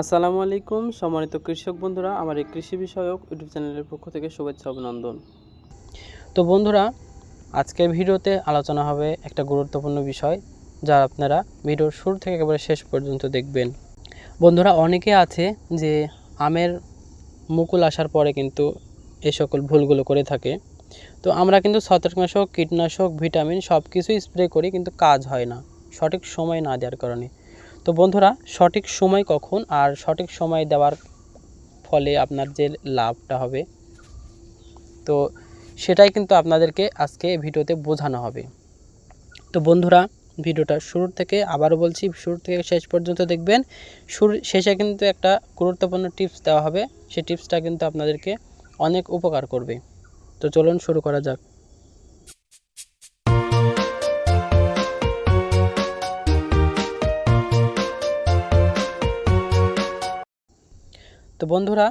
আসসালামু আলাইকুম, সম্মানিত কৃষক বন্ধুরা, আমার এই কৃষি বিষয়ক ইউটিউব চ্যানেলের পক্ষ থেকে শুভেচ্ছা অভিনন্দন। তো বন্ধুরা, আজকের ভিডিওতে আলোচনা হবে একটা গুরুত্বপূর্ণ বিষয়, যা আপনারা ভিডিওর শুরু থেকে একেবারে শেষ পর্যন্ত দেখবেন। বন্ধুরা, অনেকে আছে যে আমের মুকুল আসার পরে কিন্তু এই সকল ভুলগুলো করে থাকে। তো আমরা কিন্তু ছত্রাকনাশক, কীটনাশক, ভিটামিন সব কিছুই স্প্রে করি, কিন্তু কাজ হয় না, সঠিক সময় না দেওয়ার কারণে। তো বন্ধুরা, সঠিক সময় কখন আর সঠিক সময় দেওয়ার ফলে আপনার যে লাভটা হবে, তো সেটাই কিন্তু আপনাদেরকে আজকে ভিডিওতে বোঝানো হবে। তো বন্ধুরা, ভিডিওটা শুরুর থেকে আবারও বলছি শুরু থেকে শেষ পর্যন্ত দেখবেন। শুরু, শেষে কিন্তু একটা গুরুত্বপূর্ণ টিপস দেওয়া হবে। সেই টিপসটা কিন্তু আপনাদেরকে অনেক উপকার করবে। তো চলুন শুরু করা যাক। তো বন্ধুরা,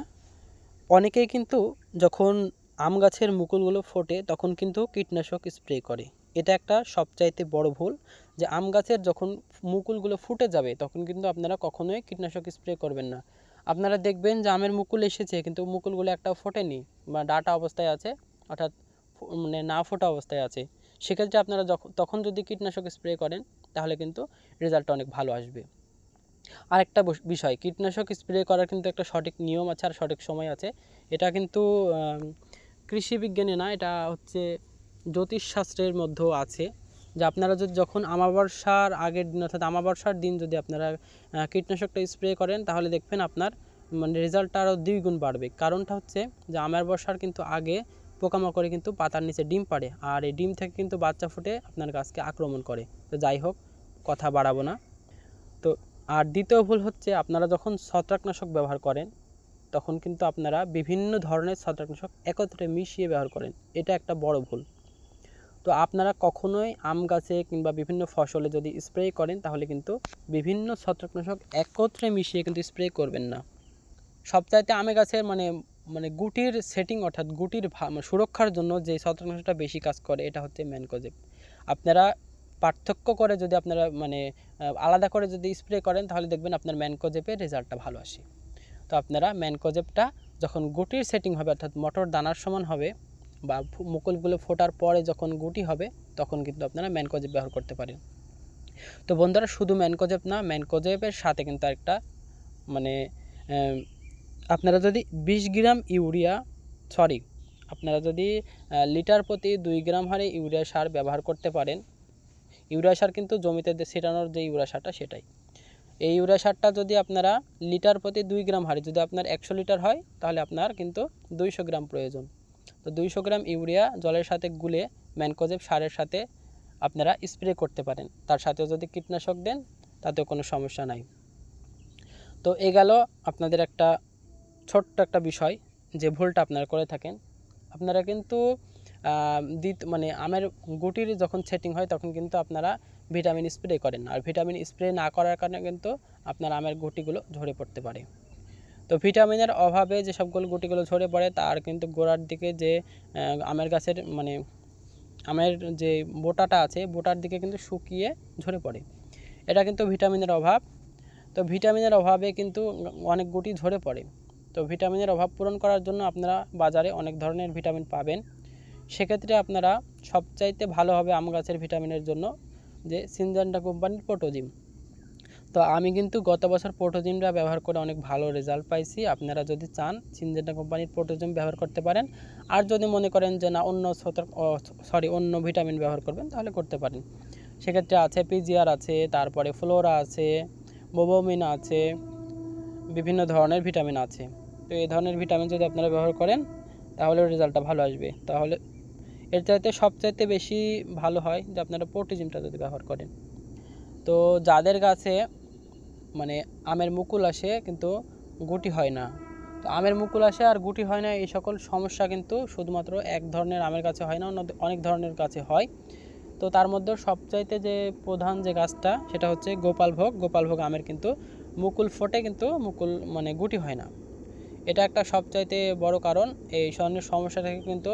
অনেকেই কিন্তু যখন আম গাছের মুকুলগুলো ফোটে, তখন কিন্তু কীটনাশক স্প্রে করে। এটা একটা সবচাইতে বড় ভুল যে আম গাছের যখন মুকুলগুলো ফুটে যাবে, তখন কিন্তু আপনারা কখনোই কীটনাশক স্প্রে করবেন না। আপনারা দেখবেন যে আমের মুকুল এসেছে, কিন্তু মুকুলগুলো একটাও ফোটেনি বা ডাটা অবস্থায় আছে, অর্থাৎ মানে না ফোটা অবস্থায় আছে। সেক্ষেত্রে আপনারা যখন তখন যদি কীটনাশক স্প্রে করেন, তাহলে কিন্তু রেজাল্টটা অনেক ভালো আসবে। আরেকটা বিষয়, কীটনাশক স্প্রে করার কিন্তু একটা সঠিক নিয়ম আছে আর সঠিক সময় আছে। এটা কিন্তু কৃষি বিজ্ঞানে না, এটা হচ্ছে জ্যোতিষশাস্ত্রের মধ্যেও আছে। যে আপনারা যদি যখন আমাবস্যার আগের দিন, অর্থাৎ আমাবস্যার দিন যদি আপনারা কীটনাশকটা স্প্রে করেন, তাহলে দেখবেন আপনার মানে রেজাল্টটা আরও দ্বিগুণ বাড়বে। কারণটা হচ্ছে যে আমাবস্যার কিন্তু আগে পোকামাকড়ে কিন্তু পাতার নিচে ডিম পাড়ে, আর এই ডিম থেকে কিন্তু বাচ্চা ফুটে আপনার গাছকে আক্রমণ করে। তো যাই হোক, কথা বাড়াবো না। আর দ্বিতীয় ভুল হচ্ছে আপনারা যখন ছত্রাকনাশক ব্যবহার করেন, তখন কিন্তু আপনারা বিভিন্ন ধরনের ছত্রাকনাশক একত্রে মিশিয়ে ব্যবহার করেন। এটা একটা বড় ভুল। তো আপনারা কখনোই আম গাছে কিংবা বিভিন্ন ফসলে যদি স্প্রে করেন, তাহলে কিন্তু বিভিন্ন ছত্রাকনাশক একত্রে মিশিয়ে কিন্তু স্প্রে করবেন না। সবচাইতে আমে গাছের মানে মানে গুটির সেটিং অর্থাৎ গুটির সুরক্ষার জন্য যে ছত্রাকনাশকটা বেশি কাজ করে, এটা হচ্ছে ম্যানকোজেব। আপনারা পার্থক্য করে যদি আপনারা মানে আলাদা করে যদি স্প্রে করেন, তাহলে দেখবেন আপনার ম্যানকোজেপের রেজাল্টটা ভালো আসে। তো আপনারা ম্যানকোজেপটা যখন গুটির সেটিং হবে, অর্থাৎ মটর দানার সমান হবে বা মুকুলগুলো ফোটার পরে যখন গুটি হবে, তখন কিন্তু আপনারা ম্যানকোজেপ ব্যবহার করতে পারেন। তো বন্ধুরা, শুধু ম্যানকোজেপ না, ম্যানকোজেপের সাথে কিন্তু একটা মানে আপনারা যদি বিশ গ্রাম ইউরিয়া সরি আপনারা যদি লিটার প্রতি দুই গ্রাম হারে ইউরিয়া সার ব্যবহার করতে পারেন ইউরিয়া সার কিন্তু জমিতে ছিটানোর যে ইউরিয়া সারটা সেটাই। এই ইউরিয়া সারটা যদি আপনারা লিটার প্রতি দুই গ্রাম হারে, যদি আপনার একশো লিটার হয়, তাহলে আপনার কিন্তু দুইশো গ্রাম প্রয়োজন। তো দুইশো গ্রাম ইউরিয়া জলের সাথে গুলে ম্যানকোজেব সারের সাথে আপনারা স্প্রে করতে পারেন। তার সাথে যদি কীটনাশক দেন, তাতেও কোনো সমস্যা নাই। তো এ গেল আপনাদের একটা ছোট্ট একটা বিষয়, যে ভুলটা আপনারা করে থাকেন। আপনারা কিন্তু দিত মানে আমের গুটির যখন সেটিং হয় তখন কিন্তু আপনারা ভিটামিন স্প্রে করেন। আর ভিটামিন স্প্রে না করার কারণে কিন্তু আপনার আমের গুটিগুলো ঝরে পড়তে পারে। তো ভিটামিনের অভাবে যে সবগুলো গুটিগুলো ঝরে পড়ে তার কিন্তু গোড়ার দিকে যে আমের গাছের মানে আমের যে বোটাটা আছে, বোটার দিকে কিন্তু শুকিয়ে ঝরে পড়ে। এটা কিন্তু ভিটামিনের অভাব। তো ভিটামিনের অভাবে কিন্তু অনেক গুটি ঝরে পড়ে। তো ভিটামিনের অভাব পূরণ করার জন্য আপনারা বাজারে অনেক ধরনের ভিটামিন পাবেন। সেক্ষেত্রে আপনারা সবচাইতে ভালো হবে আম গাছের ভিটামিনের জন্য যে সিনজেন্টা কোম্পানির পোটোজিম তো আমি কিন্তু গত বছর পোটোজিমটা ব্যবহার করে অনেক ভালো রেজাল্ট পাইছি। আপনারা যদি চান সিনজেন্টা কোম্পানির পোটোজিম ব্যবহার করতে পারেন। আর যদি মনে করেন যে না, অন্য সরি, অন্য ভিটামিন ব্যবহার করবেন, তাহলে করতে পারেন। সেক্ষেত্রে আছে পিজিআর আছে, তারপরে ফ্লোরা আছে, বোবোমিন আছে, বিভিন্ন ধরনের ভিটামিন আছে। তো এই ধরনের ভিটামিন যদি আপনারা ব্যবহার করেন তাহলে রেজাল্টটা ভালো আসবে। তাহলে এর চাইতে সবচাইতে বেশি ভালো হয় যে আপনারা পোর্টিজিমটা যদি ব্যবহার করেন। তো যাদের কাছে মানে আমের মুকুল আসে কিন্তু গুটি হয় না, তো আমের মুকুল আসে আর গুটি হয় না এই সকল সমস্যা কিন্তু শুধুমাত্র এক ধরনের আমের কাছে হয় না, অন্য অনেক ধরনের কাছে হয়। তো তার মধ্যে সবচাইতে যে প্রধান যে গাছটা সেটা হচ্ছে গোপালভোগ। গোপালভোগ আমের কিন্তু মুকুল ফোটে কিন্তু মুকুল মানে গুটি হয় না। এটা একটা সবচাইতে বড় কারণ। এই ধরনের সমস্যা থেকে কিন্তু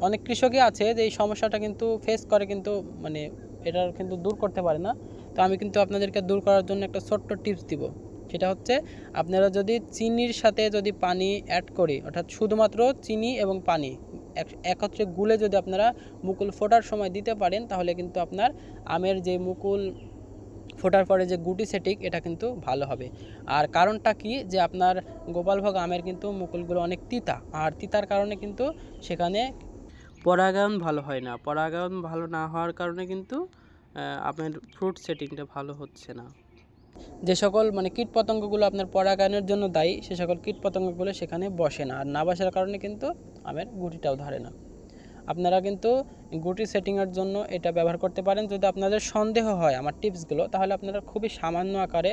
অনেক কৃষকই আছে যে এই সমস্যাটা কিন্তু ফেস করে কিন্তু মানে এটা কিন্তু দূর করতে পারে না। তো আমি কিন্তু আপনাদেরকে দূর করার জন্য একটা ছোট্ট টিপস দিব। সেটা হচ্ছে, আপনারা যদি চিনির সাথে যদি পানি অ্যাড করি, অর্থাৎ শুধুমাত্র চিনি এবং পানি এক- একত্রে গুলে যদি আপনারা মুকুল ফোটার সময় দিতে পারেন, তাহলে কিন্তু আপনার আমের যে মুকুল ফোটার পরে যে গুটি সেটিক এটা কিন্তু ভালো হবে। আর কারণটা কি? যে আপনার গোপালভোগ আমের কিন্তু মুকুলগুলো অনেক তিতা, আর তিতার কারণে কিন্তু সেখানে পরাগায়ন ভালো হয় না। পরাগায়ন ভালো না হওয়ার কারণে কিন্তু আপনার ফ্রুট সেটিংটা ভালো হচ্ছে না। যে সকল মানে কীট পতঙ্গগুলো আপনার পরাগায়নের জন্য দায়ী, সে সকল কীট পতঙ্গগুলো সেখানে বসে না। আর না বসার কারণে কিন্তু আমের গুটিটাও ধরে না। আপনারা কিন্তু গুটি সেটিংয়ের জন্য এটা ব্যবহার করতে পারেন। যদি আপনাদের সন্দেহ হয় আমার টিপসগুলো, তাহলে আপনারা খুবই সামান্য আকারে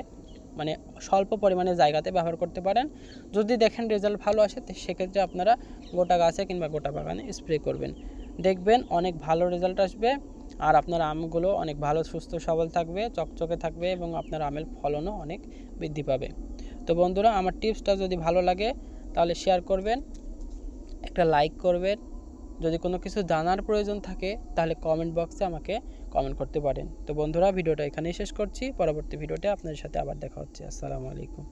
মানে স্বল্প পরিমাণে জায়গাতে ব্যবহার করতে পারেন। যদি দেখেন রেজাল্ট ভালো আসে সেক্ষেত্রে আপনারা গোটা গাছে কিংবা গোটা বাগানে স্প্রে করবেন। দেখবেন অনেক ভালো রেজাল্ট আসবে আর আপনার আমগুলো অনেক ভালো, সুস্থ, সবল থাকবে, চকচকে থাকবে এবং আপনার আমের ফলনও অনেক বৃদ্ধি পাবে। তো বন্ধুরা, আমার টিপসটা যদি ভালো লাগে, তাহলে শেয়ার করবেন, একটা লাইক করবেন যদি কোনো কিছু জানার প্রয়োজন থাকে, তাহলে কমেন্ট বক্সে আমাকে কমেন্ট করতে পারেন। তো বন্ধুরা, ভিডিওটা এখানেই শেষ করছি। পরবর্তী ভিডিওতে আপনাদের সাথে আবার দেখা হচ্ছে। আসসালামু আলাইকুম।